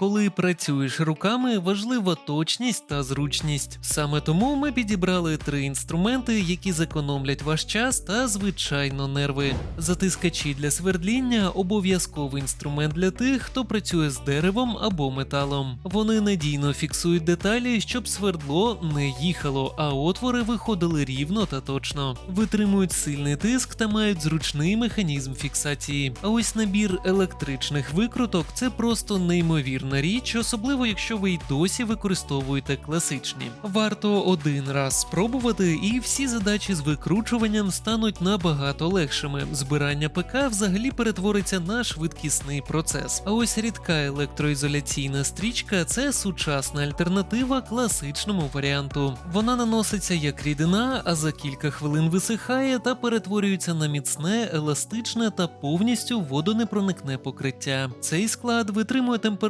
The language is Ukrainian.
Коли працюєш руками, важлива точність та зручність. Саме тому ми підібрали три інструменти, які зекономлять ваш час та, звичайно, нерви. Затискачі для свердління обов'язковий інструмент для тих, хто працює з деревом або металом. Вони надійно фіксують деталі, щоб свердло не їхало, а отвори виходили рівно та точно. Витримують сильний тиск та мають зручний механізм фіксації. А ось набір електричних викруток це просто неймовірна річ, особливо якщо ви й досі використовуєте класичні. Варто один раз спробувати, і всі задачі з викручуванням стануть набагато легшими. Збирання ПК взагалі перетвориться на швидкісний процес. А ось рідка електроізоляційна стрічка це сучасна альтернатива класичному варіанту. Вона наноситься як рідина, а за кілька хвилин висихає та перетворюється на міцне, еластичне та повністю водонепроникне покриття. Цей склад витримує температуру